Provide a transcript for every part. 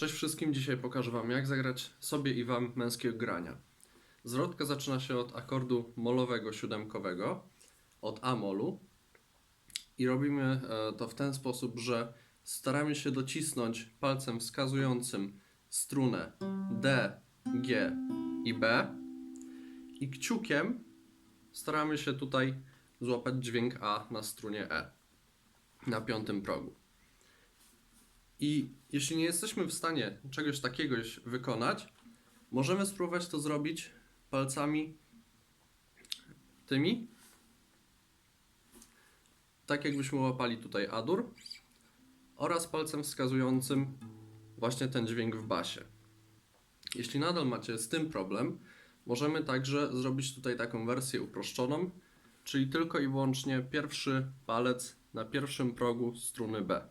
Cześć wszystkim, dzisiaj pokażę Wam jak zagrać sobie i Wam męskiego grania. Zwrotka zaczyna się od akordu molowego siódemkowego, od A-molu i robimy e, to w ten sposób, że staramy się docisnąć palcem wskazującym strunę D, G i B i kciukiem staramy się tutaj złapać dźwięk A na strunie E na piątym progu. I jeśli nie jesteśmy w stanie czegoś takiego wykonać, możemy spróbować to zrobić palcami tymi, tak jakbyśmy łapali tutaj adur, oraz palcem wskazującym właśnie ten dźwięk w basie. Jeśli nadal macie z tym problem, możemy także zrobić tutaj taką wersję uproszczoną, czyli tylko i wyłącznie pierwszy palec na pierwszym progu struny B.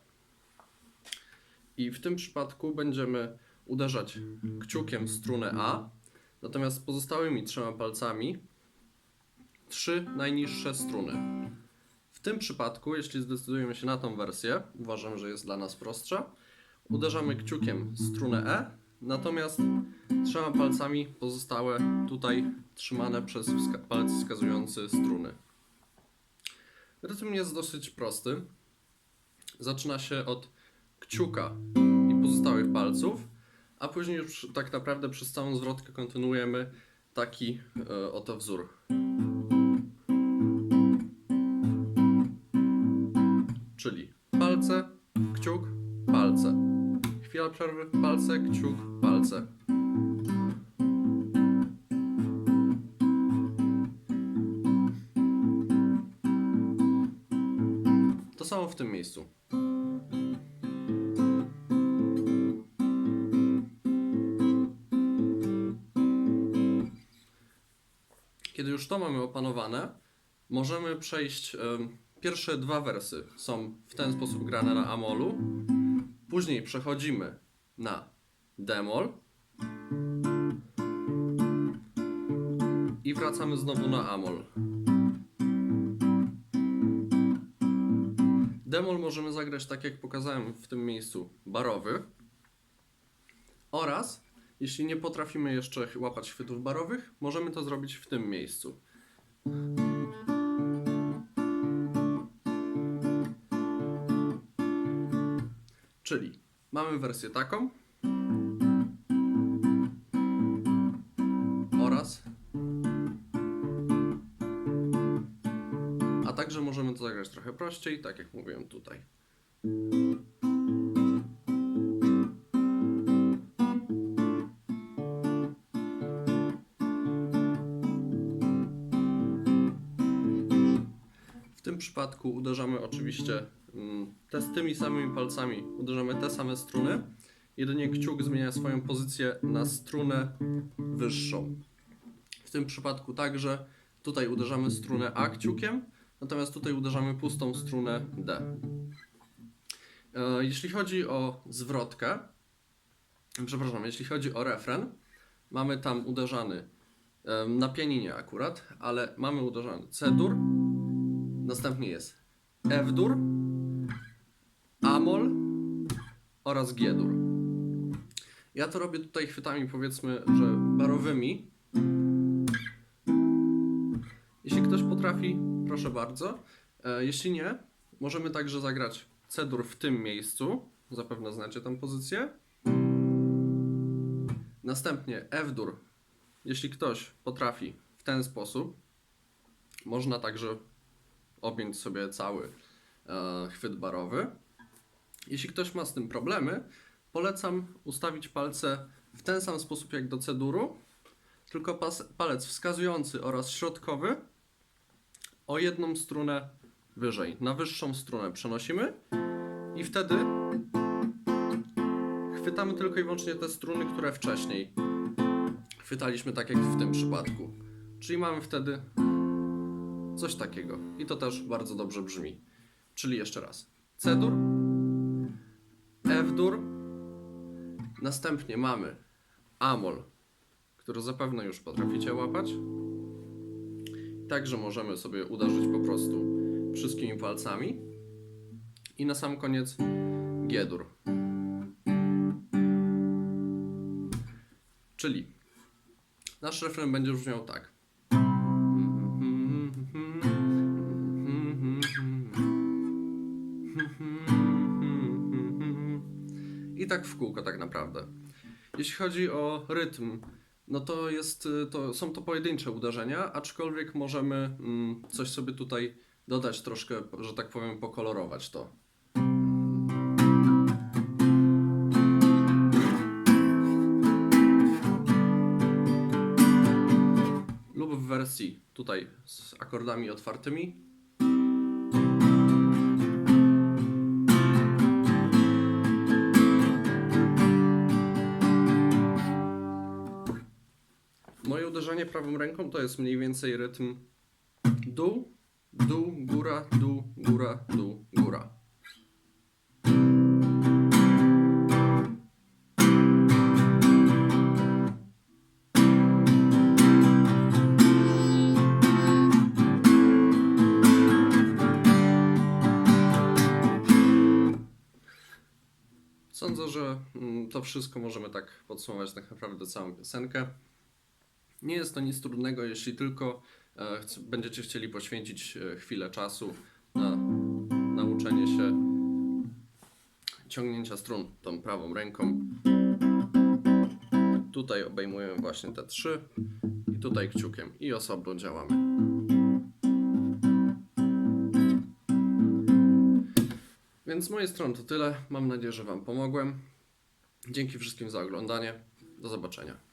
I w tym przypadku będziemy uderzać kciukiem w strunę A, natomiast pozostałymi trzema palcami trzy najniższe struny. W tym przypadku, jeśli zdecydujemy się na tą wersję, uważam, że jest dla nas prostsza, uderzamy kciukiem w strunę E, natomiast trzema palcami pozostałe tutaj trzymane przez palec wskazujący struny. Rytm jest dosyć prosty. Zaczyna się od kciuka i pozostałych palców, a później już tak naprawdę przez całą zwrotkę kontynuujemy taki e, oto wzór. Czyli palce, kciuk, palce. Chwila przerwy, palce, kciuk, palce. To samo w tym miejscu. To mamy opanowane, możemy przejść. Pierwsze dwa wersy są w ten sposób grane na amolu. Później przechodzimy na demol. I wracamy znowu na amol. Demol możemy zagrać tak jak pokazałem w tym miejscu barowy. Oraz jeśli nie potrafimy jeszcze łapać chwytów barowych, możemy to zrobić w tym miejscu. Czyli mamy wersję taką oraz a także możemy to zagrać trochę prościej, tak jak mówiłem tutaj. Przypadku uderzamy oczywiście mm, te, z tymi samymi palcami, uderzamy te same struny, jedynie kciuk zmienia swoją pozycję na strunę wyższą. W tym przypadku także tutaj uderzamy strunę A kciukiem, natomiast tutaj uderzamy pustą strunę D. E, Jeśli chodzi o zwrotkę, przepraszam, jeśli chodzi o refren, mamy tam uderzany na pianinie akurat, ale mamy uderzany C-dur, następnie jest F-dur, A-mol oraz G-dur. Ja to robię tutaj chwytami powiedzmy, że barowymi. Jeśli ktoś potrafi, proszę bardzo. E, jeśli nie, możemy także zagrać C-dur w tym miejscu. Zapewne znacie tę pozycję. Następnie F-dur. Jeśli ktoś potrafi w ten sposób, można także objąć sobie cały e, chwyt barowy. Jeśli ktoś ma z tym problemy, polecam ustawić palce w ten sam sposób jak do ceduru, tylko pas, palec wskazujący oraz środkowy o jedną strunę wyżej. Na wyższą strunę przenosimy i wtedy chwytamy tylko i wyłącznie te struny, które wcześniej chwytaliśmy tak jak w tym przypadku. Czyli mamy wtedy coś takiego. I to też bardzo dobrze brzmi. Czyli jeszcze raz. C-dur, F-dur, następnie mamy Amol, który zapewne już potraficie łapać. Także możemy sobie uderzyć po prostu wszystkimi palcami. I na sam koniec G-dur. Czyli nasz refren będzie brzmiał tak. Tak w kółko tak naprawdę. Jeśli chodzi o rytm, no to, jest, y, to są to pojedyncze uderzenia, aczkolwiek możemy mm, coś sobie tutaj dodać troszkę, że tak powiem, pokolorować to. Lub w wersji tutaj z akordami otwartymi. Uderzenie prawą ręką to jest mniej więcej rytm dół, dół, góra, dół, góra, dół, góra. Sądzę, że mm, to wszystko możemy tak podsumować tak naprawdę całą piosenkę. Nie jest to nic trudnego, jeśli tylko e, będziecie chcieli poświęcić e, chwilę czasu na nauczenie się ciągnięcia strun tą prawą ręką. Tutaj obejmujemy właśnie te trzy i tutaj kciukiem i osobno działamy. Więc z mojej strony to tyle. Mam nadzieję, że Wam pomogłem. Dzięki wszystkim za oglądanie. Do zobaczenia.